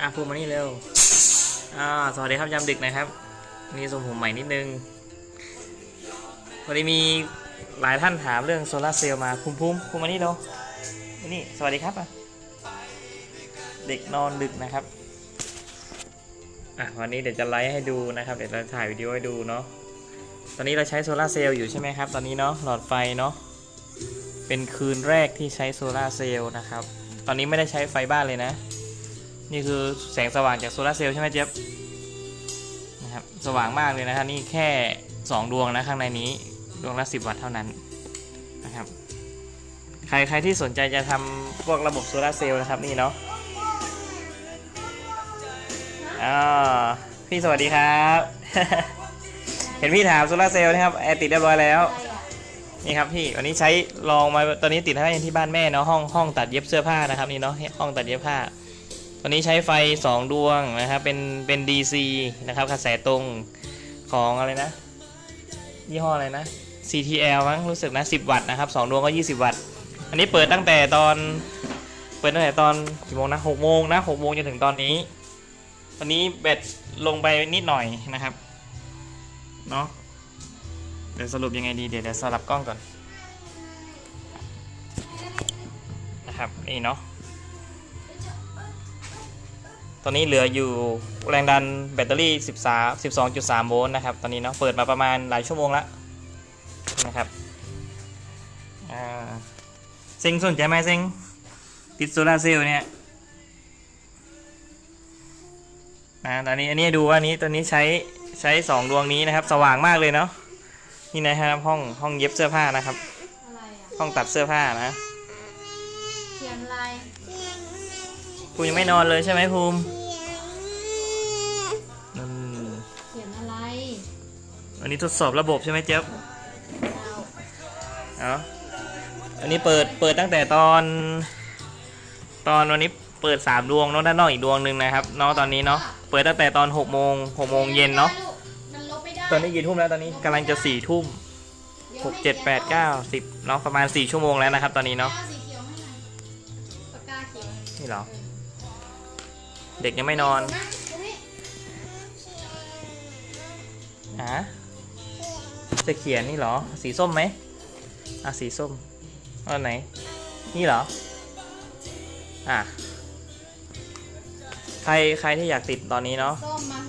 อะพูดมานี่เร็วอ่าสวัสดีครับยามดึกนะครับ นี่ทรงผมใหม่นิดนึงวันนี้มีหลายท่านถามเรื่องโซลาเซลล์มาภูมิภูมิภูมิมานี่เร็วมานี่สวัสดีครับอะเด็กนอนดึกนะครับอะวันนี้เดี๋ยวจะไลฟ์ให้ดูนะครับ เดี๋ยวจะถ่ายวิดีโอให้ดูเนาะตอนนี้เราใช้โซลาเซลล์อยู่ใช่ไหมครับ ตอนนี้เนาะหลอดไฟเนาะเป็นคืนแรกที่ใช้โซลาเซลล์นะครับ ตอนนี้ไม่ได้ใช้ไฟบ้านเลยนะ นี่คือแสงสว่างจากโซลาร์เซลล์ใช่ไหมเจ๊บนะครับสว่างมากเลยนะครับนี่แค่ 2 ดวงนะข้างในนี้ดวงละ 10 วัตต์เท่านั้นนะครับใครใครที่สนใจจะทำพวกระบบโซลาร์เซลล์นะครับนี่เนาะอ่าพี่สวัสดีครับ เห็นพี่ถามโซลาร์เซลล์นะครับแอร์ติดเรียบร้อยแล้วนี่ครับพี่วันนี้ใช้ลองมาตอนนี้ติดให้ที่บ้านแม่เนาะห้องห้องตัดเย็บเสื้อผ้านะครับนี่เนาะห้องตัดเย็บผ้า ตอนนี้ใช้ไฟ 2 ดวงนะครับ เป็น เป็น DC นะครับกระแสตรงของอะไรนะ ยี่ห้ออะไรนะ CTL มั้งรู้สึกนะ 10 วัตต์นะครับ 2 ดวงก็ 20 วัตต์ อันนี้เปิดตั้งแต่ตอน เปิดตั้งแต่ตอนกี่โมงนะ6โมงนะ6โมงจนถึงตอนนี้ ตอนนี้แบตลงไปนิดหน่อยนะครับ เนาะเดี๋ยวสรุปยังไงดี เดี๋ยวเดี๋ยวสลับกล้องก่อน นะครับ นี่เนาะ ตอนนี้เหลืออยู่แรงดันแบตเตอรี่ 13 12.3 โวลต์นะครับ ตอนนี้เนาะเปิดมาประมาณหลายชั่วโมงแล้วนะครับอ่าเซ็งสนใจไหมเซ็งติดโซลาร์เซลล์เนี่ยนะตอนนี้อันนี้ดูว่านี้ตอนนี้ใช้ใช้2ดวงนี้นะครับ สว่างมากเลยเนาะนี่นะครับห้องห้องเย็บเสื้อผ้านะครับอะไรอะห้องตัดเสื้อผ้านะ เขียนอะไร ภูมิยังไม่นอนเลยใช่ไหมภูมิอืมเขียนอะไรอันนี้ทดสอบระบบใช่ไหมเจ๊บเอาเอาอันนี้เปิดเปิดตั้งแต่ตอน ตอนวันนี้เปิดสามดวงเนาะด้านนอกอีกดวงหนึ่งนะครับเนาะตอนนี้เนาะเปิดตั้งแต่ตอนหกโมงหกโมงเย็นเนาะมันลบไม่ได้ตอนนี้กี่ทุ่มแล้วตอนนี้กำลังจะสี่ทุ่มหกเจ็ดแปดเก้าสิบเนาะประมาณสี่ชั่วโมงแล้วนะครับ ตอนนี้เนาะอสีเขียวให้หน่อยปากกาเขียวนี่เหรอ เเด็กยังไม่นอนนะตรงนี้ฮะจะเขียนนี่เหรอ สีส้มไหมอะสีส้มอันไหน นี่เหรอ อะ ใครใครที่อยากติดตอนนี้เนาะโทรมา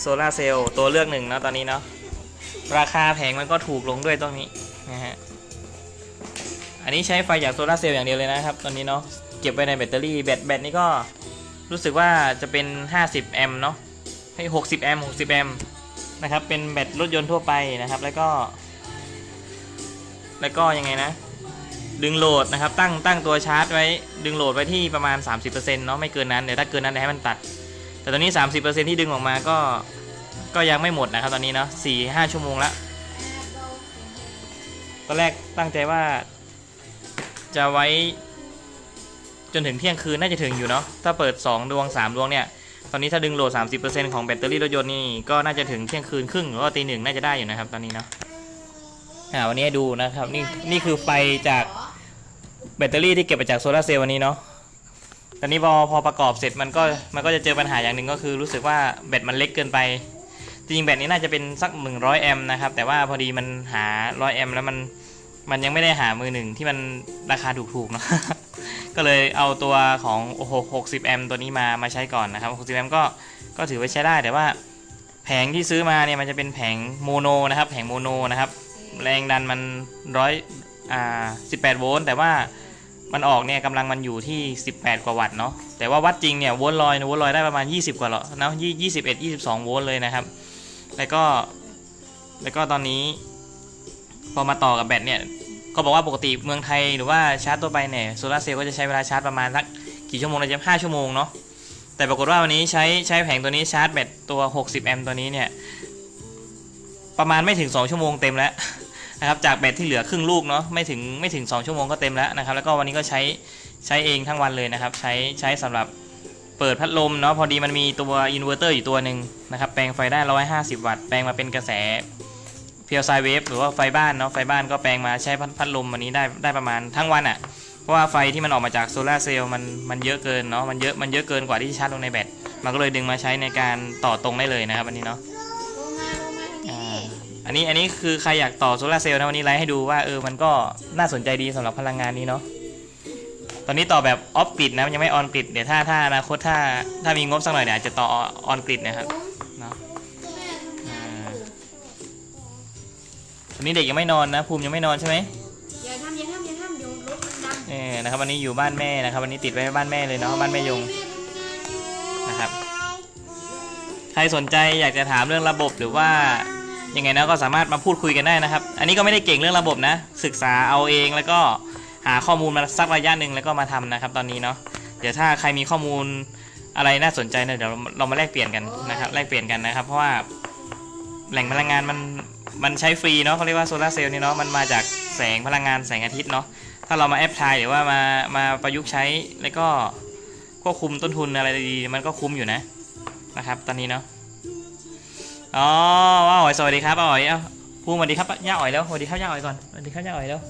โซลาเซลล์ตัวเลือกหนึ่งเนาะตอนนี้เนาะราคาแผงมันก็ถูกลงด้วยตรงนี้นะฮะอันนี้ใช้ไฟจากโซลาเซลล์อย่างเดียวเลยนะครับ ตอนนี้เนาะเก็บไว้ในแบตเตอรี่แบตแบตนี่ก็ รู้สึกว่าจะเป็น 50 แอมป์เนาะให้60 แอมป์60 แอมป์นะครับ เป็นแบตรถยนต์ทั่วไปนะครับ แล้วก็ แล้วก็ยังไงนะ ดึงโหลดนะครับ ตั้งตั้งตัวชาร์จไว้ ดึงโหลดไว้ที่ประมาณ 30%เนาะ ไม่เกินนั้น เดี๋ยวถ้าเกินนั้นเดี๋ยวให้มันตัด แต่ตอนนี้ 30%ที่ดึงออกมาก็ ก็ยังไม่หมดนะครับ ตอนนี้เนาะสี่ห้าชั่วโมงละตอนแรกตั้งใจว่าจะไว้ จนถึงเที่ยงคืนน่าจะถึงอยู่เนาะถ้าเปิด 2 ดวง 3 ดวงเนี่ยตอนนี้ถ้าดึงโหลด 30%ของแบตเตอรี่รถยนต์นี่ก็น่าจะถึงเที่ยงคืนครึ่งหรือว่าตีหนึ่งน่าจะได้อยู่นะครับตอนนี้เนาะอ่าวันนี้ดูนะครับนี่นี่คือไฟจากแบตเตอรี่ที่เก็บมาจากโซลาร์เซลล์วันนี้เนาะตอนนี้พอพอประกอบเสร็จมันก็มันก็จะเจอปัญหาอย่างหนึ่งก็คือรู้สึกว่าแบตมันเล็กเกินไป จริงแบตนี้น่าจะเป็นสัก 100 แอมป์นะครับ แต่ว่าพอดีมันหา 100 แอมป์แล้วมันมันยังไม่ได้หามือหนึ่งที่มันราคาถูกๆเนาะ ก็เลยเอาตัวของ60แอมป์ตัวนี้มามาใช้ก่อนนะครับ60แอมป์ก็ก็ถือว่าใช้ได้แต่ว่าแผงที่ซื้อมาเนี่ยมันจะเป็นแผงโมโนนะครับ แผงโมโนนะครับ แรงดันมันร้อยอ่า18โวลต์แต่ว่ามันออกเนี่ยกำลังมันอยู่ที่ 18 กว่าวัตต์เนาะแต่ว่าวัดจริงเนี่ยโวลต์ลอยโวลต์ลอยได้ประมาณ 20 กว่าเนาะยี่21 22โวลต์เลยนะครับ แล้วก็แล้วก็ตอนนี้ พอมาต่อกับแบตเนี่ย ก็บอกว่าปกติเมืองไทยหรือว่าชาร์จตัวไปเนี่ยโซลาร์เซลล์ก็จะใช้เวลาชาร์จประมาณสักกี่ชั่วโมงนะจ๊ะห้าชั่วโมงเนาะแต่ปรากฏว่าวันนี้ใช้ใช้แผงตัวนี้ชาร์จแบตตัว 60 แอมป์ตัวนี้เนี่ยประมาณไม่ถึง 2 ชั่วโมงเต็มแล้วนะครับจากแบตที่เหลือครึ่งลูกเนาะไม่ถึงไม่ถึง 2 ชั่วโมงก็เต็มแล้วนะครับแล้วก็วันนี้ก็ใช้ใช้เองทั้งวันเลยนะครับใช้ใช้สำหรับเปิดพัดลมเนาะพอดีมันมีตัวอินเวอร์เตอร์อยู่ตัวหนึ่งนะครับแปลงไฟได้ 150 วัตต์แปลงมาเป็นกระแส เพียวไซเวฟหรือว่าไฟบ้านเนาะไฟบ้านก็แปลงมาใช้พัดพัดลมวันนี้ได้ได้ประมาณทั้งวันอะ่ะเพราะว่าไฟที่มันออกมาจากโซลาร์เซลล์มันมันเยอะเกินเนาะมันเยอะมันเยอะเกินกว่าที่จะชาร์จลงในแบตมันก็เลยดึงมาใช้ในการต่อตรงได้เลยนะครับอันนี้เนาะลงมาลงมาทางอ่านี้อันนี้อันนี้คือใครอยากต่อโซลาร์เซลล์นะวันนี้ไลฟ์ให้ดูว่าเออมันก็น่าสนใจดีสำหรับพลังงานนี้เนาะตอนนี้ต่อแบบออฟกริดนะมันยังไม่ออนกริดเดี๋ยวถ้าถ้าอนาคตถ้าถ้ามีงบสักหน่อยเดี๋ยวอาจจะต่อออนกริดนะครับ ตอนนี้เด็กยังไม่นอนนะ ภูมิยังไม่นอนใช่ไหมอย่าทำอย่าทำอย่าทำเดี๋ยวรถมันดังเออนะครับวันนี้อยู่บ้านแม่นะครับ วันนี้ติดไว้บ้านแม่เลยเนาะบ้านแม่ยงแม่ทำงานอยู่นะครับ ใครสนใจอยากจะถามเรื่องระบบหรือว่ายังไงนะก็สามารถมาพูดคุยกันได้นะครับ อันนี้ก็ไม่ได้เก่งเรื่องระบบนะ ศึกษาเอาเองแล้วก็หาข้อมูลมาสักระยะหนึ่งแล้วก็มาทำนะครับ ตอนนี้เนาะเดี๋ยวถ้าใครมีข้อมูลอะไรน่าสนใจเนี่ยเดี๋ยวเราเรามาแลกเปลี่ยนกันนะครับแลกเปลี่ยนกันนะครับ เพราะว่าแหล่งพลังงานมัน มันใช้ฟรีเนาะเขาเรียกว่าโซลาร์เซลล์นี่เนาะมันมาจากแสงพลังงานแสงอาทิตย์เนาะถ้าเรามาแอปพลายหรือว่ามามาประยุกต์ใช้แล้วก็ควบคุมต้นทุนอะไรดีๆมันก็คุ้มอยู่นะนะครับ ตอนนี้เนาะอ๋อว้าวอ๋อยสวัสดีครับอ๋อยเอ้าพูดสวัสดีครับย่าอ๋อยแล้วสวัสดีครับย่าอ๋อยก่อนสวัสดีครับย่าอ๋อยแล้ว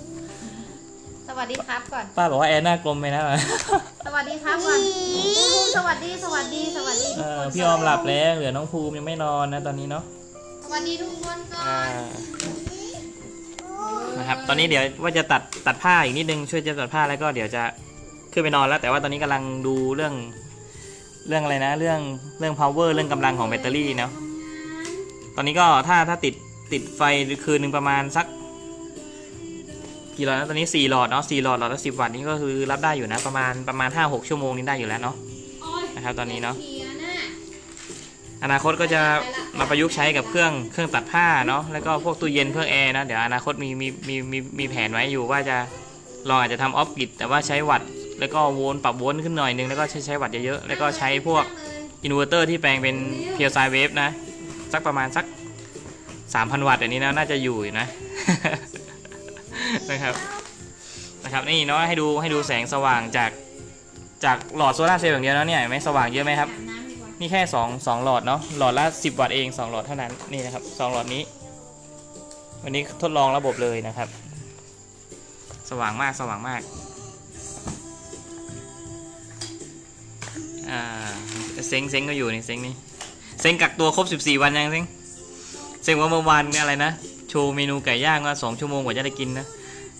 สวัสดีครับก่อนป้าบอกว่าแอนหน้ากลมไปนะสวัสดีครับก่อนคุณภูมิสวัสดีสวัสดีสวัสดีเอทุกอคนพี่ออมหลับแล้วเหลือน้องภูมิยังไม่นอนนะตอนนี้เนาะส วัสดีทุกคนก่ออ่านนะครับ ตอนนี้เดี๋ยวว่าจะตัดตัดผ้าอีกนิดนึง ช่วยจะตัดผ้าแล้วก็เดี๋ยวจะขึ้นไปนอนแล้ว แต่ว่าตอนนี้กำลังดูเรื่องเรื่องอะไรนะ เรื่องเรื่อง power เรื่องกำลังของแบตเตอรี่เนาะ ตอนนี้ก็ถ้าถ้าติดติดไฟคืนหนึ่งประมาณสักกี่หลอดนะตอนนี้4หลอดเนาะ4หลอดหลอดละ10 วัตต์นี่ก็คือรับได้อยู่นะประมาณประมาณ5-6ชั่วโมงนี้ได้อยู่แล้วเนาะ นะครับตอนนี้เนาะเสียน่ะ อนาคตก็จะมาประยุกต์ใช้กับเครื่องเครื่องตัดผ้าเนาะแล้วก็พวกตู้เย็นเครื่องแอร์นะเดี๋ยวอนาคตมีมีมีมีมีแผนไว้อยู่ว่าจะลองอาจจะทำออฟกิดแต่ว่าใช้วัตต์แล้วก็โวลต์ปรับโวลต์ขึ้นหน่อยนึงแล้วก็ใช้ใช้วัตต์เยอะๆแล้วก็ใช้พวกอินเวอร์เตอร์ที่แปลงเป็นเพียวไซเวฟนะ สักประมาณสัก 3,000 วัตต์อันนี้นะน่าจะอยู่อยู่นะนะครับนะครับนี่เนาะให้ดูให้ดูแสงสว่างจากจากหลอดโซลาร์เซลล์อย่างเดียวแล้วเนี่ยไหมสว่างเยอะไหมครับ นี่แค่2 2หลอดเนาะหลอดละ 10 วัตต์เอง 2 หลอดเท่านั้นนี่นะครับ2หลอดนี้ วันนี้ทดลองระบบเลยนะครับ สว่างมากสว่างมากอ่าเซ็งเซ็งก็อยู่นี่เซ็งนี่เซ็งกักตัวครบ 14 วันยังเซ็งเซ็งว่าเมื่อวานเนี่ยอะไรนะโชว์เมนูไก่ย่างว่า2ชั่วโมงกว่าจะได้กินนะ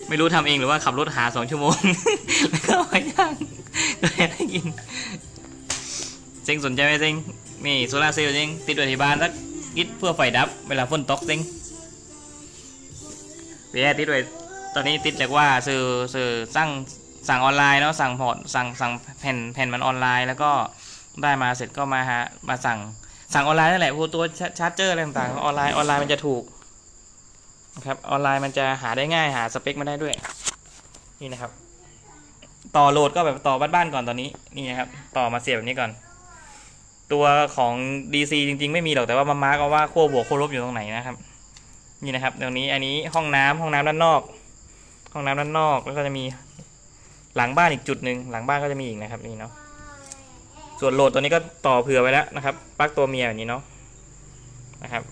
ไม่รู้ทำเองหรือว่าขับรถหา 2 ชั่วโมงแล้วก็ไซ็งสนใจไหมซ็งนี่โซลาเซลล์ซ็งติดไว้ที่บ้านสักนิดเพื่อไฟดับ เวลาฝนตกซ็งเวียติดไว้ตอนนี้ติดจากว่าซื้อซื้อสั่งสั่งออนไลน์เนาะสั่งพอร์ตสั่งสั่งแผ่นแผ่นมันออนไลน์ แล้วก็ได้มาเสร็จก็มาฮะมาสั่งสั่งออนไลน์นั่นแหละพวกตัวชาชาร์จเจอร์อะไรต่างๆออนไลน์ออนไลน์มันจะถูกนะครับออนไลน์มันจะหาได้ง่ายหาสเปคมาได้ด้วยนี่นะครับ ต่อโหลดก็แบบต่อบ้านๆก่อนตอนนี้นี่นะครับ ต่อมาเสียบแบบนี้ก่อน ตัวของ DC จริง ๆ ไม่มีหรอกแต่ว่ามามาร์กเอาว่าขั้วบวกขั้วลบอยู่ตรงไหนนะครับ นี่นะครับ ตรงนี้อันนี้ห้องน้ำห้องน้ำด้านนอก ห้องน้ำด้านนอกแล้วก็จะมีหลังบ้านอีกจุดหนึ่งหลังบ้านก็จะมีอีกนะครับนี่เนาะส่วนโหลดตัวนี้ก็ต่อเผื่อไว้แล้วนะครับปลั๊กตัวเมียแบบนี้เนาะนะครับ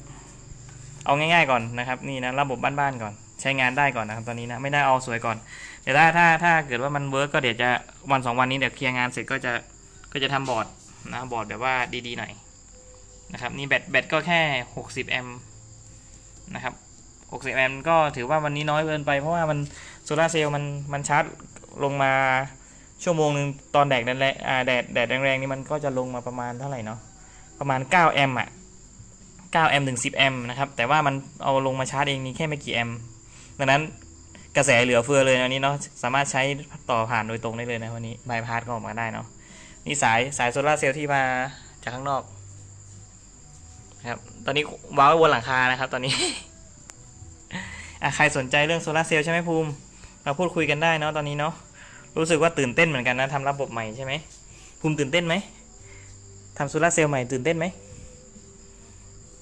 เอาง่ายๆก่อนนะครับ นี่นะระบบบ้านๆก่อนใช้งานได้ก่อนนะครับตอนนี้นะไม่ได้เอาสวยก่อนเดี๋ยวถ้าถ้าถ้าเกิดว่ามันเวิร์กก็เดี๋ยวจะวันสองวันนี้เดี๋ยวเคลียร์งานเสร็จก็จะก็จะทำบอร์ด นะบอร์ดแบบว่าดีๆหน่อยนะครับนี่แบตแบตก็แค่ 60 แอมป์นะครับ60 แอมป์ก็ถือว่าวันนี้น้อยเกินไป เพราะว่ามันโซลาเซลล์มันมันชาร์จลงมาชั่วโมงหนึ่งตอนแดดแรงๆอ่าแดดแดดแรงๆนี่มันก็จะลงมาประมาณเท่าไหร่เนาะประมาณ 9 แอมป์อะ 9 แอมป์ถึง 10 แอมป์นะครับ แต่ว่ามันเอาลงมาชาร์จเองนี่แค่ไม่กี่แอมป์ดังนั้นกระแสเหลือเฟือเลยนะวันนี้เนาะสามารถใช้ต่อผ่านโดยตรงได้เลยนะวันนี้บายพาสก็ออกมาได้เนาะ นี่สายสายโซลาร์เซลล์ที่มาจากข้างนอกนะครับ ตอนนี้วางไว้บนหลังคานะครับ ตอนนี้อะใครสนใจเรื่องโซลาร์เซลล์ใช่ไหมภูมิมาพูดคุยกันได้เนาะตอนนี้เนาะ รู้สึกว่าตื่นเต้นเหมือนกันนะทำระบบใหม่ใช่ไหมภูมิตื่นเต้นไหมทำโซลาร์เซลล์ใหม่ตื่นเต้นไหม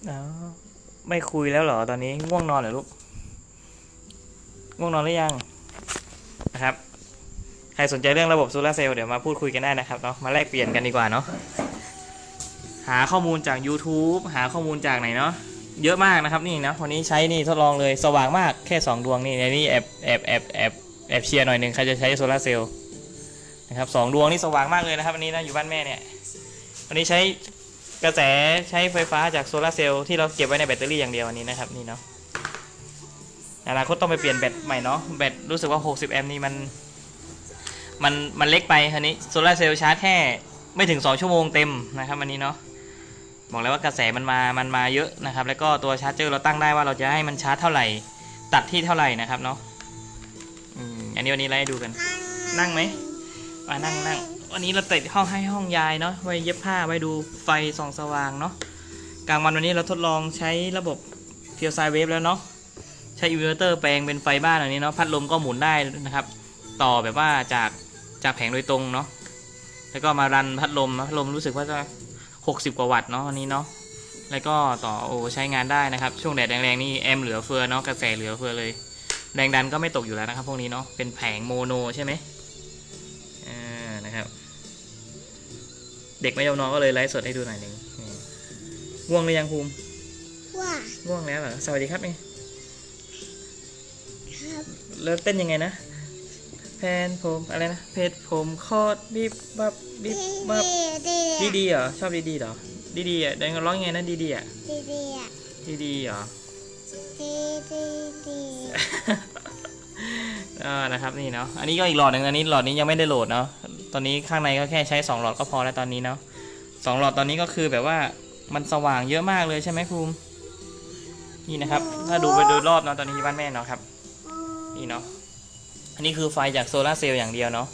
อ๋อไม่คุยแล้วเหรอตอนนี้ง่วงนอนเหรอลูก ง่วงนอนหรือยังนะครับ รสนใจเรื่องระบบโซลาเซลล์เดี๋ยวมาพูดคุยกันได้นะครับเนาะมาแลกเปลี่ยนกันดีกว่าเนาะหาข้อมูลจาก YouTube หาข้อมูลจากไหนเนาะเยอะมากนะครับนี่นะวันนี้ใช้นี่ทดลองเลยสว่างมากแค่ 2 ดวงนี่ในนี่แอบแอบแอบแอบแอบเชียร์หน่อยหนึ่งใครจะใช้โซลาเซลล์นะครับสองดวงนี่สว่างมากเลยนะครับอันนี้นะอยู่บ้านแม่เนี่ยวันนี้ใช้กระแสใช้ไฟฟ้าจากโซลาเซลล์ที่เราเก็บไว้ในแบตเตอรี่อย่างเดียวอันนี้นะครับนี่เนาะอนาคตต้องไปเปลี่ยนแบตใหม่เนาะแบตรู้สึกว่า 60 แอมป์นี่มัน มันมันเล็กไปคันนี้โซลาร์เซลล์ชาร์จแค่ไม่ถึง 2 ชั่วโมงเต็มนะครับอันนี้เนาะบอกแล้วว่ากระแสมันมามันมาเยอะนะครับ แล้วก็ตัวชาร์จเจอร์เราตั้งได้ว่าเราจะให้มันชาร์จเท่าไหร่ ตัดที่เท่าไหร่นะครับเนาะอืมอันนี้วันนี้ไล่ดูกัน นั่งไหมมานั่งนั่งวันนี้เราติดห้องให้ห้องยายเนาะไว้เย็บผ้าไว้ดูไฟส่องสว่างเนาะกลางวันวันนี้เราทดลองใช้ระบบเพียวไซเวฟแล้วเนาะใช้อินเวอร์เตอร์แปลงเป็นไฟบ้านอันนี้เนาะพัดลมก็หมุนได้นะครับ ต่อแบบว่าจาก จากแผงโดยตรงเนาะแล้วก็มารันพัดลมพัดลมรู้สึกว่าจะ 60 กว่าวัตต์เนาะอันนี้เนาะแล้วก็ต่อโอ้ใช้งานได้นะครับ ช่วงแดดแรงๆนี่แอมเหลือเฟือเนาะกระแสเหลือเฟือเลย แรงดันก็ไม่ตกอยู่แล้วนะครับ พวกนี้เนาะเป็นแผงโมโนใช่ไหมอ่านะครับ เด็กไม่ยอมนอนก็เลยไลฟ์สดให้ดูหน่อยหนึ่งนี่ง่วงหรือยังภูมิว่าง่วงแล้วเหรอสวัสดีครับนี่ครับแล้วเต้นยังไงนะ แพนผมอะไรนะเพจผมคอดบิบบับบิบบับดีดีดีดีเหรอชอบดีดีเหรอดีดีอะเดี๋ยวร้องยังไงนะดีดีอะดีดีอะดีดีเหรอดีดีดีอ่านะครับนี่เนาะอันนี้ก็อีกหลอดหนึ่งอันนี้หลอดนี้ยังไม่ได้โหลดเนาะตอนนี้ข้างในก็แค่ใช้สองหลอดก็พอแล้วตอนนี้เนาะสองหลอดตอนนี้ก็คือแบบว่ามันสว่างเยอะมากเลยใช่ไหมภูมินี่นะครับ ถ้าดูไปโดยรอบเนาะตอนนี้ที่บ้านแม่เนาะครับ นี่เนาะ อันนี้คือไฟจากโซลาร์เซลล์อย่างเดียวเนาะ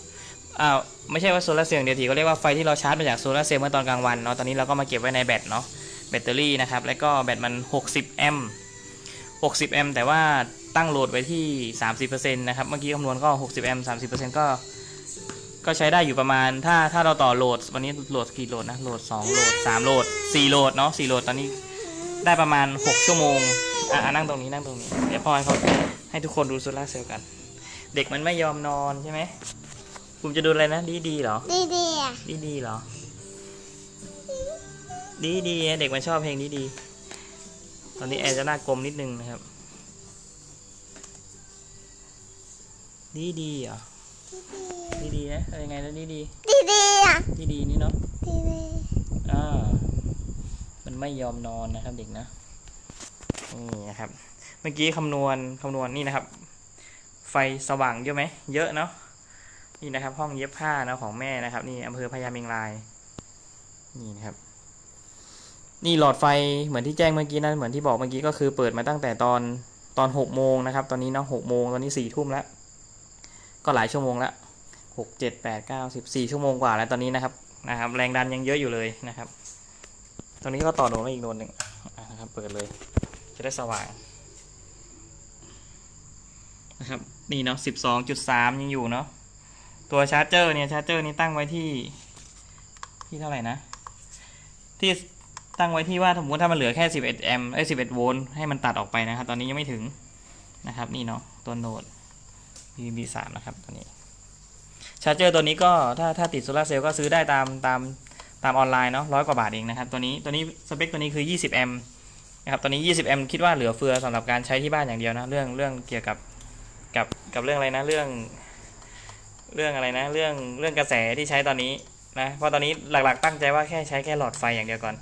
อ้าวไม่ใช่ว่าโซลาร์เซลล์อย่างเดียวทีก็เรียกว่าไฟที่เราชาร์จมาจากโซลาร์เซลล์เมื่อตอนกลางวันเนาะตอนนี้เราก็มาเก็บไว้ในแบตเนาะแบตเตอรี่นะครับแล้วก็แบตมัน 60 แอมป์ 60 แอมป์แต่ว่าตั้งโหลดไว้ที่ 30%นะครับเมื่อกี้คำนวณก็ 60 แอมป์ 30%ก็ก็ใช้ได้อยู่ประมาณถ้าถ้าเราต่อโหลด วันนี้โหลดกี่โหลดนะโหลด 2 โหลด 3 โหลด 4 โหลดเนาะ4โหลดตอนนี้ได้ประมาณ 6 ชั่วโมงอะนั่งตรงนี้นั่งตรงนี้เดี๋ยวพอให้เขาให้ทุกคนดูโซลาเซลล์กัน เด็กมันไม่ยอมนอนใช่ไหมคุณจะดูอะไรนะ ดีดีเหรอ ดีดีอะดีดีเหรอ ดีดีเด็กมันชอบเพลงดีดี ตอนนี้แอร์จะหน้ากลมนิดนึงนะครับ ดีดีเหรอ ดีดีนะอะไรยังไงนะดีดีดีดีอะดีดีนี่เนาะดีดีอ่ามันไม่ยอมนอนนะครับเด็กนะนี่นะครับ เมื่อกี้คำนวณคำนวณนี่นะครับไฟ สว่างเยอะไหมเยอะเนาะนี่นะครับ ห้องเย็บผ้าเนาะของแม่นะครับ นี่อำเภอพญาเมงรายนี่นะครับ นี่หลอดไฟเหมือนที่แจ้งเมื่อกี้นะเหมือนที่บอกเมื่อกี้ก็คือเปิดมาตั้งแต่ตอนตอนหกโมงนะครับ ตอนนี้เนาะหกโมงตอนนี้สี่ทุ่มแล้ว ก็หลายชั่วโมงแล้วหกเจ็ดแปดเก้าสิบสี่ชั่วโมงกว่าแล้วตอนนี้นะครับนะครับ แรงดันยังเยอะอยู่เลยนะครับ ตรงนี้ก็ต่อโดนมาอีกโดนหนึ่งนะครับ เปิดเลยจะได้สว่างนะครับ นี่เนาะสิบสองจุดสามยังอยู่เนาะตัวชาร์จเจอร์เนี่ยชาร์จเจอร์นี่ตั้งไว้ที่ที่เท่าไหร่นะ ที่ตั้งไว้ที่ว่าสมมติถ้ามันเหลือแค่11แอมป์เอ้ย11โวลต์ให้มันตัดออกไปนะครับ ตอนนี้ยังไม่ถึงนะครับนี่เนาะตัวโนด PB 3นะครับตัวนี้ชาร์จเจอร์ตัวนี้ก็ถ้าถ้าติดโซลาเซลล์ก็ซื้อได้ตามตามตามออนไลน์เนาะร้อยกว่าบาทเองนะครับตัวนี้ตัวนี้สเปคตัวนี้คือ 20 แอมป์นะครับตัวนี้ 20 แอมป์คิดว่าเหลือเฟือสำหรับการใช้ที่บ้านอย่างเดียวนะเรื่องเรื่องเกี่ยวกับ กับกับเรื่องอะไรนะเรื่อง เรื่องอะไรนะ เรื่องเรื่องกระแสที่ใช้ตอนนี้นะเพราะตอนนี้หลักๆตั้งใจว่าแค่ใช้แค่หลอดไฟอย่างเดียวก่อน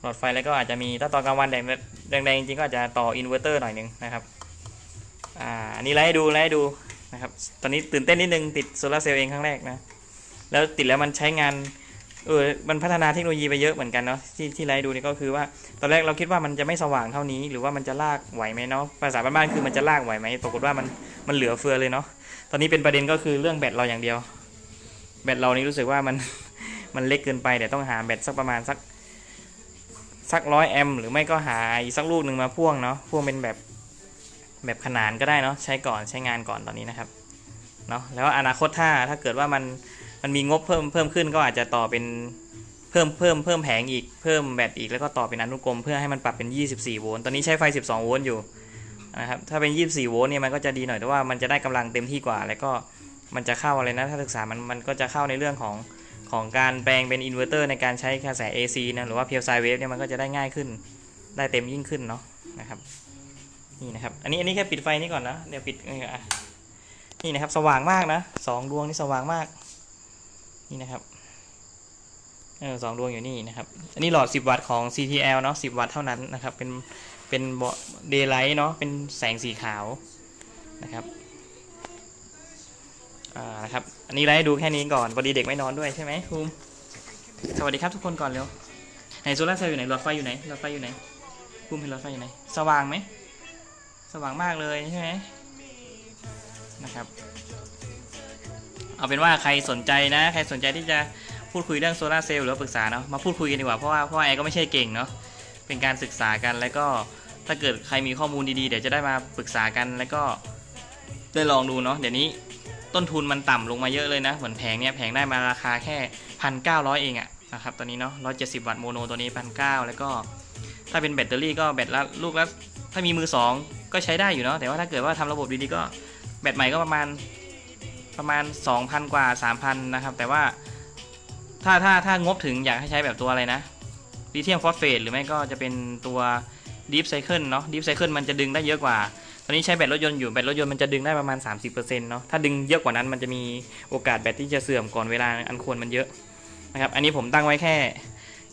หลอดไฟแล้วก็อาจจะมีถ้าตอนกลางวันแดงแดงๆจริงๆก็อาจจะต่ออินเวอร์เตอร์หน่อยหนึงนะครับอ่าอันนี้ไล่ดูไล่ดูนะครับ ตอนนี้ตื่นเต้นนิดนึงติดโซลาเซลล์เองครั้งแรกนะ แล้วติดแล้วมันใช้งาน เออมันพัฒนาเทคโนโลยีไปเยอะเหมือนกันเนาะที่ที่ไลดูนี่ก็คือว่าตอนแรกเราคิดว่ามันจะไม่สว่างเท่านี้ หรือว่ามันจะลากไหวไหมเนาะภาษาบ้านๆคือมันจะลากไหวไหมปรากฏว่ามันมันเหลือเฟือเลยเนาะตอนนี้เป็นประเด็นก็คือเรื่องแบตเราอย่างเดียว แบตเรานี่รู้สึกว่ามันมันเล็กเกินไปเดี๋ยวต้องหาแบตสักประมาณสักสักร้อยแอมหรือไม่ก็หาอีกสักลูกหนึ่งมาพ่วงเนาะพ่วงเป็นแบบแบบขนานก็ได้เนาะใช้ก่อนใช้งานก่อนตอนนี้นะครับเนาะแล้วอนาคตถ้าถ้าเกิดว่ามัน มันมีงบเพิ่มเพิ่มขึ้นก็อาจจะต่อเป็นเพิ่มเพิ่มเพิ่มแผงอีกเพิ่มแบตอีกแล้วก็ต่อเป็นอนุกรมเพื่อให้มันปรับเป็น 24 โวลต์ตอนนี้ใช้ไฟ 12 โวลต์อยู่นะครับถ้าเป็น 24 โวลต์เนี่ยมันก็จะดีหน่อยแต่ว่ามันจะได้กำลังเต็มที่กว่า แล้วก็มันจะเข้าอะไรนะถ้าศึกษามันมันก็จะเข้าในเรื่องของของการแปลงเป็นอินเวอร์เตอร์ในการใช้กระแส AC นะหรือว่าเพียวไซเวฟเนี่ยมันก็จะได้ง่ายขึ้นได้เต็มยิ่งขึ้นเนาะนะครับนี่นะครับอันนี้อันนี้แค่ปิดไฟนี่ก่อนนะเดี๋ยวปิดนี่นะครับสว่างมากนะสองดวงนี่สว่างมาก นี่นะครับเออสองดวงอยู่นี่นะครับ อันนี้หลอด 10 วัตต์ของ CTL เนาะ10 วัตต์เท่านั้นนะครับ เป็น เป็นเดย์ไลท์เนาะ เป็นแสงสีขาวนะครับ อ่า นะครับ อันนี้ไลฟ์ดูแค่นี้ก่อนพอดีเด็กไม่นอนด้วยใช่ไหมภูมิสวัสดีครับทุกคนก่อนเร็ว ไหนโซลาร์เซลล์อยู่ไหน หลอดไฟอยู่ไหน หลอดไฟอยู่ไหนภูมิเห็นหลอดไฟอยู่ไหน สว่างไหม สว่างมากเลยใช่ไหมนะครับ เอาเป็นว่าใครสนใจนะ ใครสนใจที่จะพูดคุยเรื่องโซลาเซลล์หรือว่าปรึกษาเนาะมาพูดคุยกันดีกว่าเพราะว่าเพราะว่าแอร์ก็ไม่ใช่เก่งเนาะเป็นการศึกษากันแล้วก็ถ้าเกิดใครมีข้อมูลดีๆเดี๋ยวจะได้มาปรึกษากันแล้วก็ได้ลองดูเนาะเดี๋ยวนี้ต้นทุนมันต่ำลงมาเยอะเลยนะ เหมือนแผงเนี่ยแผงได้มาราคาแค่พันเก้าร้อยเองอะนะครับตอนนี้เนาะร้อยเจ็ดสิบวัตต์โมโนตัวนี้พันเก้าแล้วก็ถ้าเป็นแบตเตอรี่ก็แบตละลูกละถ้ามีมือสองก็ใช้ได้อยู่เนาะแต่ว่าถ้าเกิดว่าทำระบบดีๆก็แบตใหม่ก็ประมาณ ประมาณ 2,000 กว่า 3,000 นะครับ แต่ว่าถ้าถ้าถ้างบถึงอยากให้ใช้แบบตัวอะไรนะลิเธียมฟอสเฟตหรือไม่ก็จะเป็นตัว Deep Cycle เนาะ Deep Cycle มันจะดึงได้เยอะกว่า ตอนนี้ใช้แบตรถยนต์อยู่แบตรถยนต์มันจะดึงได้ประมาณ 30%เนาะถ้าดึงเยอะกว่านั้นมันจะมีโอกาสแบตที่จะเสื่อมก่อนเวลาอันควรมันเยอะนะครับอันนี้ผมตั้งไว้แค่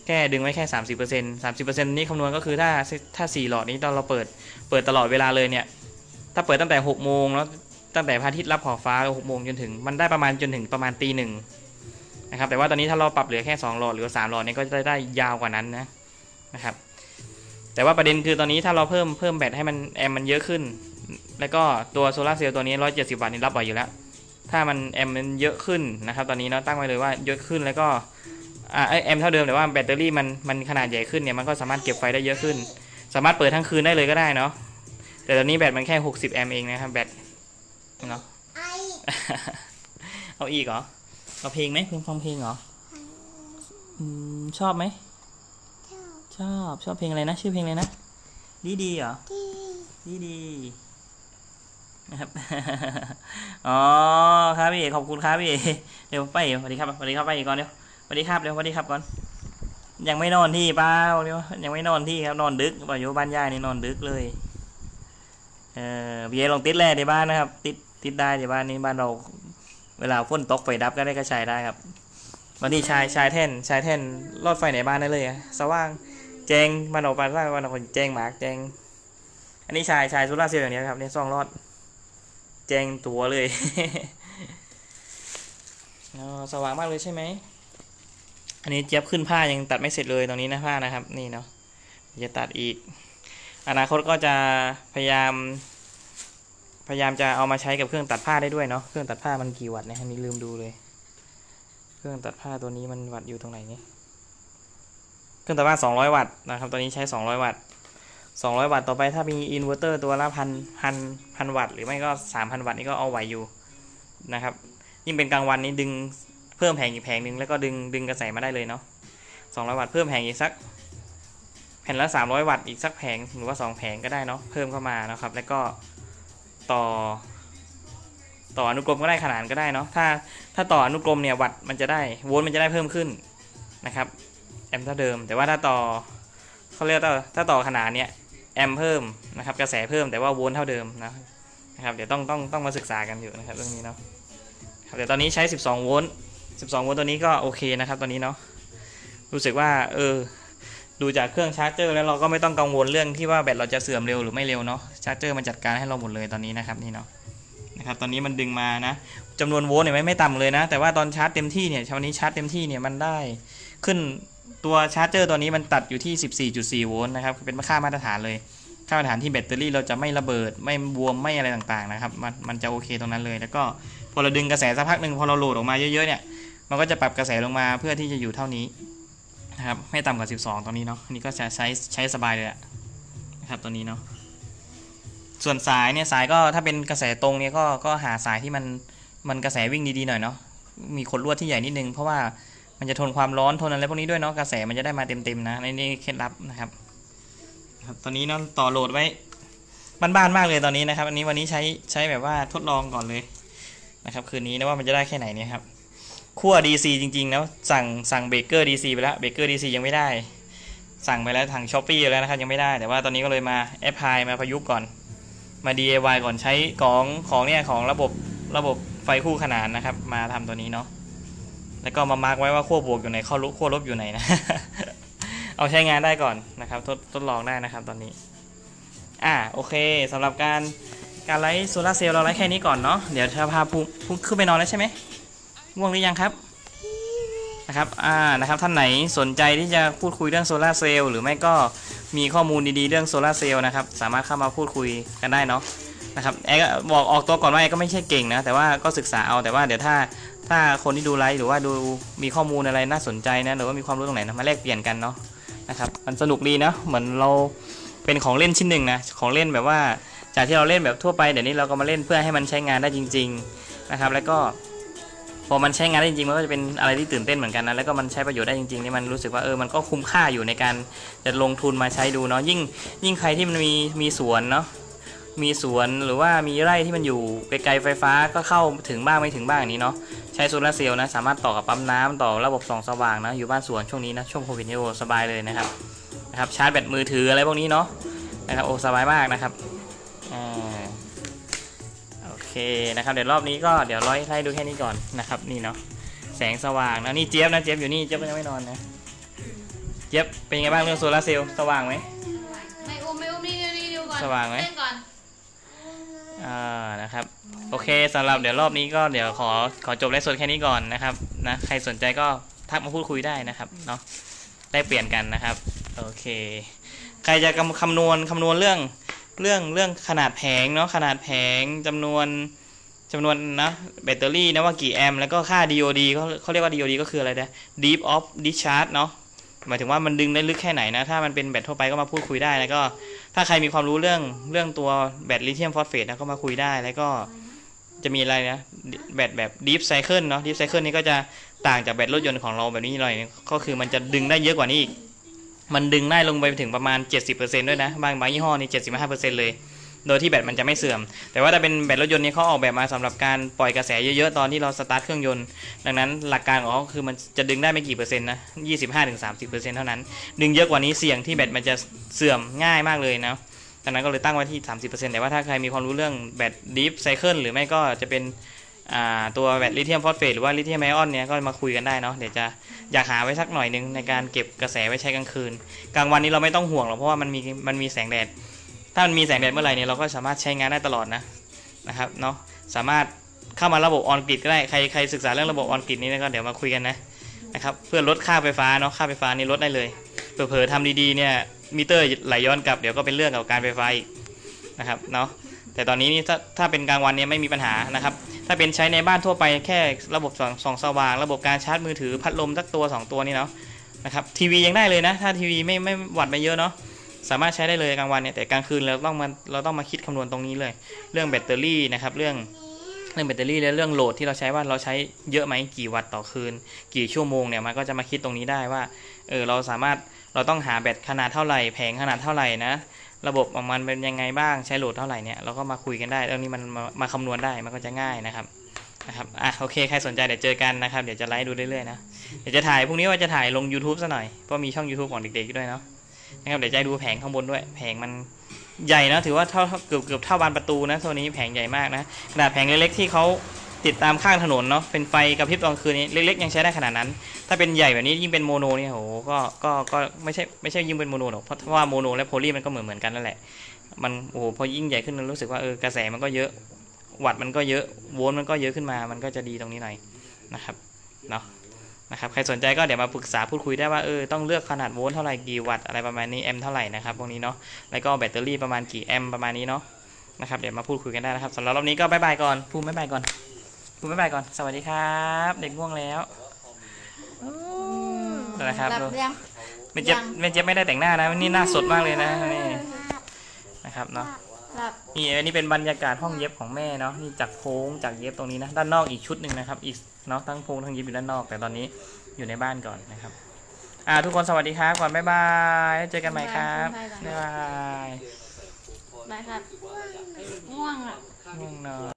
แค่ดึงไว้แค่ 30% 30%นี้คำนวณก็คือถ้าถ้า 4 หลอดนี้ตอนเราเปิดเปิดตลอดเวลาเลยเนี่ยถ้าเปิดตั้งแต่6โมงแล้ว ตั้งแต่พระอาทิตย์รับขอบฟ้าหกโมงจนถึงมันได้ประมาณจนถึงประมาณตีหนึ่งนะครับ แต่ว่าตอนนี้ถ้าเราปรับเหลือแค่2หลอดหรือ3หลอดเนี่ยก็จะได้ยาวกว่านั้นนะนะครับ แต่ว่าประเด็นคือตอนนี้ถ้าเราเพิ่มเพิ่มแบตให้มันแอมมันเยอะขึ้น แล้วก็ตัวโซลาร์เซลล์ตัวนี้ 170 วัตต์นี่รับไหวอยู่แล้ว ถ้ามันแอมมันเยอะขึ้นนะครับ ตอนนี้เนาะตั้งไว้เลยว่าเยอะขึ้นแล้วก็อ่าแอมเท่าเดิมแต่ว่าแบตเตอรี่มันมันขนาดใหญ่ขึ้นเนี่ยมันก็สามารถเก็บไฟได้เยอะขึ้น สามารถเปิดทั้งคืนได้เลยก็ได้เนาะแต่ตอนนี้แบตมันแค่ 60 แอมเองนะครับแบต เนาะไอเอาอีกเหรอ เอาเพลงไหมเพลงฟังเพลงเหรออืมชอบไหมเจ้าชอบ ชอบเพลงอะไรนะ ชื่อเพลงอะไรนะ ดีดีเหรอที่ดีดีนะครับ อ๋อ ครับพี่เอกขอบคุณครับพี่เอกเดี๋ยวไปเอกสวัสดีครับสวัสดีครับไปเอกก่อนเดี๋ยวสวัสดีครับเดี๋ยวสวัสดีครับก่อน ยังไม่นอนที่เปล่าเดี๋ยวยังไม่นอนที่ครับ นอนดึกป่ะอยู่บ้านย่านี่นอนดึกเลย เออพี่เอกลองติดแร่ในบ้านนะครับ ติด ติดได้ในบ้านนี้บ้านเราเวลาฝนตกไฟดับก็ได้ก็ใช้ได้ครับวันนี้ชายชายแท่นชายแท่นรอดไฟในบ้านได้เลยอะสว่างแจงบ้านออกบ้านว่าบ้านออกแจงหมากแจงอันนี้ชายชายโซล่าเซลล์อย่างนี้ครับเนี่ยซ่องรอด แจงตัวเลยสว่างมากเลยใช่ไหมอันนี้เจี๊ยบขึ้นผ้ายังตัดไม่เสร็จเลยตรงนี้นะผ้านะครับ นี่เนาะจะตัดอีก อนาคตก็จะพยายาม พยายามจะเอามาใช้กับเครื่องตัดผ้าได้ด้วยเนาะ เครื่องตัดผ้ามันกี่วัตต์เนี่ยอันนี้ลืมดูเลย เครื่องตัดผ้าตัวนี้มันวัตต์อยู่ตรงไหนเนี่ยเครื่องตัดผ้า 200 วัตต์นะครับ ตัวนี้ใช้ 200 วัตต์ 200 วัตต์ต่อไปถ้ามีอินเวอร์เตอร์ตัวละพันพันพันวัตต์หรือไม่ก็ 3,000 วัตต์นี่ก็เอาไหวอยู่นะครับ ยิ่งเป็นกลางวันนี้ดึงเพิ่มแผงอีกแผงหนึ่งแล้วก็ดึงดึงกระแสมาได้เลยเนาะ 200 วัตต์เพิ่มแผงอีกสักแผ่นละ 300 วัตต์อีกสักแผงหรือว่า 2 แผงก็ได้เนาะ เพิ่มเข้ามานะครับ แล้วก็ ต่อ ต่ออนุกรมก็ได้ขนานก็ได้เนาะถ้าถ้าต่ออนุกรมเนี่ยวัตมันจะได้โวลต์มันจะได้เพิ่มขึ้นนะครับแอมป์เท่าเดิม แต่ว่าถ้าต่อเขาเรียกว่าถ้าต่อขนานเนี่ยแอมเพิ่มนะครับกระแสเพิ่มแต่ว่าโวลต์เท่าเดิมนะนะครับเดี๋ยวต้องต้องต้องมาศึกษากันอยู่นะครับเรื่องนี้เนาะครับเดี๋ยวตอนนี้ใช้ 12 โวลต์ 12 โวลต์ตัวนี้ก็โอเคนะครับตอนนี้เนาะรู้สึกว่าเออ ดูจากเครื่องชาร์จเจอร์แล้วเราก็ไม่ต้องกังวลเรื่องที่ว่าแบตเราจะเสื่อมเร็วหรือไม่เร็วเนาะชาร์จเจอร์มันจัดการให้เราหมดเลยตอนนี้นะครับนี่เนาะนะครับตอนนี้มันดึงมานะจำนวนโวลต์เนี่ยไม่ไม่ต่ำเลยนะ แต่ว่าตอนชาร์จเต็มที่เนี่ยวันนี้ชาร์จเต็มที่เนี่ยมันได้ขึ้นตัวชาร์จเจอร์ตัวนี้มันตัดอยู่ที่ 14.4 โวลต์นะครับเป็นค่ามาตรฐานเลยค่ามาตรฐานที่แบตเตอรี่เราจะไม่ระเบิดไม่บวมไม่อะไรต่างๆนะครับมันมันจะโอเคตรงนั้นเลย แล้วก็พอเราดึงกระแสสักพักหนึ่งพอเราโหลดออกมาเยอะๆเนี่ยมันก็จะปรับกระแสลงมาเพื่อที่จะอยู่เท่านี้ นะครับไม่ต่ำกว่า 12 ตรงนี้เนาะอันนี้ก็จะใช้ใช้สบายเลยนะครับตัวนี้เนาะส่วนสายเนี่ยสายก็ถ้าเป็นกระแสตรงเนี่ยก็ก็หาสายที่มันมันกระแสวิ่งดีๆหน่อยเนาะมีขดลวดที่ใหญ่นิดนึง เพราะว่ามันจะทนความร้อนทนอะไรพวกนี้ด้วยเนาะกระแสมันจะได้มาเต็มๆนะในนี่เคล็ดลับนะครับครับตอนนี้เนาะต่อโหลดไว้บ้านๆมากเลยตอนนี้นะครับ อันนี้วันนี้ใช้ใช้แบบว่าทดลองก่อนเลยนะครับ คืนนี้นะว่ามันจะได้แค่ไหนเนี่ยครับ ขั้ว DC จริงๆแล้วสั่งสั่งเบเกอร์ DC ไปแล้วเบเกอร์ DC ยังไม่ได้ สั่งไปแล้วทางช้อปปี้แล้วนะครับยังไม่ได้ แต่ว่าตอนนี้ก็เลยมาแอปพลายมาประยุกต์ก่อน มา DIY ก่อนใช้ของของเนี่ยของระบบระบบไฟคู่ขนานนะครับ มาทำตัวนี้เนาะแล้วก็มามาร์กไว้ว่าขั้วบวกอยู่ไหนขั้วลบขั้วลบอยู่ไหนนะ เอาใช้งานได้ก่อนนะครับ ทดทดลองได้นะครับตอนนี้ อ่าโอเคสำหรับการการไลฟ์โซลาร์เซลล์เราไลฟ์แค่นี้ก่อนเนาะเดี๋ยวจะพาภูมิภูมิขึ้นไปนอนแล้วใช่ไหม ง่วงหรือยังครับนะครับอ่านะครับท่านไหนสนใจที่จะพูดคุยเรื่องโซลาเซลล์หรือไม่ก็มีข้อมูลดีๆเรื่องโซลาเซลล์นะครับสามารถเข้ามาพูดคุยกันได้เนาะนะครับแอ็บอกออกตัวก่อนว่าแอร์ก็ไม่ใช่เก่งนะแต่ว่าก็ศึกษาเอาแต่ว่าเดี๋ยวถ้าถ้าคนที่ดูไลฟ์หรือว่าดูมีข้อมูลอะไรน่าสนใจนะหรือว่ามีความรู้ตรงไหนนะมาแลกเปลี่ยนกันเนาะนะครับมันสนุกดีนะเหมือนเราเป็นของเล่นชิ้นหนึ่งนะของเล่นแบบว่าจากที่เราเล่นแบบทั่วไปเดี๋ยวนี้เราก็มาเล่นเพื่อให้มันใช้งานได้จริง ๆนะครับ แล้วก็ อมันใช้งานได้จริงๆมันก็จะเป็นอะไรที่ตื่นเต้นเหมือนกันนะแล้วก็มันใช้ประโยชน์ได้จริงๆนี่มันรู้สึกว่าเออมันก็คุ้มค่าอยู่ในการจะลงทุนมาใช้ดูเนาะยิ่งยิ่งใครที่มันมีมีสวนเนาะมีสวนหรือว่ามีไร่ที่มันอยู่ไกลๆไฟฟ้าก็เข้าถึงบ้างไม่ถึงบ้างอย่างนี้เนาะใช้โซลาร์เซลล์นะสามารถต่อกับปั๊มน้ำต่อระบบส่องสว่างนะอยู่บ้านสวนช่วงนี้นะช่วงโควิดนี่โอสบายเลยนะครับนะครับชาร์จแบตมือถืออะไรพวกนี้เนาะนะครับโอ้สบายมากนะครับ เคนะครับเดี๋ยวรอบนี้ก็เดี๋ยวร้อยไล่ดูแค่นี้ก่อนนะครับนี่เนาะแสงสว่างนะนี่เจี๊ยบนะเจี๊ยบอยู่นี่เจี๊ยบก็ยังไม่นอนนะเจี๊ยบเป็นยังไงบ้างเรื่องโซลาร์เซลล์สว่างไหมไม่อุ้มไม่อุ้มนี่นี่นี่ดูก่อนสว่างไหมเล่นก่อนอ่านะครับโอเคสำหรับเดี๋ยวรอบนี้ก็เดี๋ยวขอขอจบไลฟ์สดแค่นี้ก่อนนะครับนะใครสนใจก็ทักมาพูดคุยได้นะครับเนาะได้เปลี่ยนกันนะครับโอเค ใครจะคำคำนวณคำนวณเรื่อง เรื่องเรื่องขนาดแผงเนาะขนาดแผงจำนวนจำนวนนะแบตเตอรี่นะว่ากี่แอมป์แล้วก็ค่า DOD เขาเขาเรียกว่า DOD ก็คืออะไรนะ Deep of Discharge เนาะหมายถึงว่ามันดึงได้ลึกแค่ไหนนะ ถ้ามันเป็นแบตทั่วไปก็มาพูดคุยได้แล้วก็ ถ้าใครมีความรู้เรื่องเรื่องตัวแบตลิเธียมฟอสเฟตนะก็มาคุยได้แล้วก็จะมีอะไรนะแบตแบบ Deep Cycle เนาะ Deep Cycle นี่ก็จะต่างจากแบตรถยนต์ของเราแบบนี้หน่อยนึงก็คือมันจะดึงได้เยอะกว่านี้อีก มันดึงได้ลงไปถึงประมาณ 70%ด้วยนะ บางบางยี่ห้อนี่75%เลย โดยที่แบตมันจะไม่เสื่อม แต่ว่าถ้าเป็นแบตรถยนต์นี่เขาออกแบบมาสำหรับการปล่อยกระแสเยอะๆ ตอนที่เราสตาร์ทเครื่องยนต์ ดังนั้นหลักการของเขาคือมันจะดึงได้ไม่กี่เปอร์เซ็นต์นะ 25-30%เท่านั้น ดึงเยอะกว่านี้เสี่ยงที่แบตมันจะเสื่อมง่ายมากเลยนะดังนั้นก็เลยตั้งไว้ที่ 30%แต่ว่าถ้าใครมีความรู้เรื่องแบตดีฟไซเคิลหรือไม่ก็จะเป็น ตัวแบตลิเธียมฟอสเฟตหรือว่าลิเธียมไอออนเนี่ยก็มาคุยกันได้เนาะเดี๋ยวจะอยากหาไว้สักหน่อยนึงในการเก็บกระแสไว้ใช้กลางคืน กลางวันนี้เราไม่ต้องห่วงหรอกเพราะว่ามันมีมันมีแสงแดด ถ้ามันมีแสงแดดเมื่อไหร่เนี่ยเราก็สามารถใช้งานได้ตลอดนะนะครับเนาะสามารถเข้ามาระบบออนกริดก็ได้ใครใครศึกษาเรื่องระบบออนกริดนี้ก็เดี๋ยวมาคุยกันนะนะครับเพื่อลดค่าไฟฟ้าเนาะค่าไฟฟ้านี่ลดได้เลยเผลอๆทำดีๆเนี่ยมิเตอร์ไหลย้อนกลับเดี๋ยวก็เป็นเรื่องกับการไฟฟ้าอีกนะครับเนาะ แต่ตอนนี้นี่ถ้าถ้าเป็นกลางวันเนี่ยไม่มีปัญหานะครับ ถ้าเป็นใช้ในบ้านทั่วไปแค่ระบบส่องสองสว่าง ระบบการชาร์จมือถือพัดลมสักตัวสองตัวนี่เนาะนะครับทีวียังได้เลยนะ ถ้าทีวีไม่ไม่วัดไปเยอะเนาะสามารถใช้ได้เลยกลางวันเนี่ยแต่กลางคืนเราต้องมาเราต้องมาคิดคำนวณตรงนี้เลย เรื่องแบตเตอรี่นะครับเรื่องเรื่องแบตเตอรี่และเรื่องโหลดที่เราใช้ว่าเราใช้เยอะไหมกี่วัตต์ต่อคืน กี่ชั่วโมงเนี่ยมันก็จะมาคิดตรงนี้ได้ว่าเออเราสามารถเราต้องหาแบตขนาดเท่าไหร่แผงขนาดเท่าไหร่นะ ระบบของมันเป็นยังไงบ้างใช้โหลดเท่าไหร่เนี่ยเราก็มาคุยกันได้เรื่องนี้มันมามาคำนวณได้มันก็จะง่ายนะครับนะครับอะโอเคใครสนใจเดี๋ยวเจอกันนะครับเดี๋ยวจะไลฟ์ดูเรื่อยๆนะเดี๋ยวจะถ่ายพรุ่งนี้ว่าจะถ่ายลง YouTube ซะหน่อยเพราะมีช่อง YouTube ของเด็กๆด้วยเนาะนะครับเดี๋ยวจะดูแผงข้างบนด้วย แผงมันใหญ่นะถือว่าเท่าเกือบเกือบเท่าบานประตูนะตัวนี้แผงใหญ่มากนะขนาดแผงเล็กๆที่เขา ติดตามข้างถนนเนาะเป็นไฟกระพริบตอนคืนนี้เล็กๆยังใช้ได้ขนาดนั้น ถ้าเป็นใหญ่แบบนี้ยิ่งเป็นโมโนเนี่ยโหก็ก็ก็ไม่ใช่ไม่ใช่ยิ่งเป็นโมโนหรอกเพราะว่าโมโนและโพลีมันก็เหมือนเหมือนกันนั่นแหละมันโอ้โหพอยิ่งใหญ่ขึ้นมันรู้สึกว่าเออกระแสมันก็เยอะวัตต์มันก็เยอะโวลต์มันก็เยอะขึ้นมามันก็จะดีตรงนี้หน่อยนะครับเนาะนะครับใครสนใจก็เดี๋ยวมาปรึกษาพูดคุยได้ว่าเออต้องเลือกขนาดโวลต์เท่าไหร่กี่วัตต์อะไรประมาณนี้แอมป์เท่าไหร่นะครับพวกนี้เนาะแล้วก็แบตเตอรี่ประมาณกี่แอมป์ประมาณนี้เนาะนะครับเดี๋ยวมาพูดคุยกันได้นะครับสำหรับรอบนี้ก็บายบายก่อนพูดบายบายก่อน พูดบายบายก่อน สวัสดีครับ เด็กง่วงแล้วนะครับหลัดูบยังไม่เจ็บยังไม่เจ็บไม่ได้แต่งหน้านะนี่หน้าสดมากเลยนะนี่นะครับเนาะ หลับ นี่อันนี้เป็นบรรยากาศห้องเย็บของแม่เนาะนี่จากโพงจากเย็บตรงนี้นะด้านนอกอีกชุดหนึ่งนะครับอีกเนาะทั้งโพงทั้งเย็บอยู่ด้านนอก แต่ตอนนี้อยู่ในบ้านก่อนนะครับอ่าทุกคนสวัสดีครับก่อนบ๊ายบายแล้วเจอกันใหม่ครับบ๊ายบายบายครับ ง่วงอะ ง่วงนอน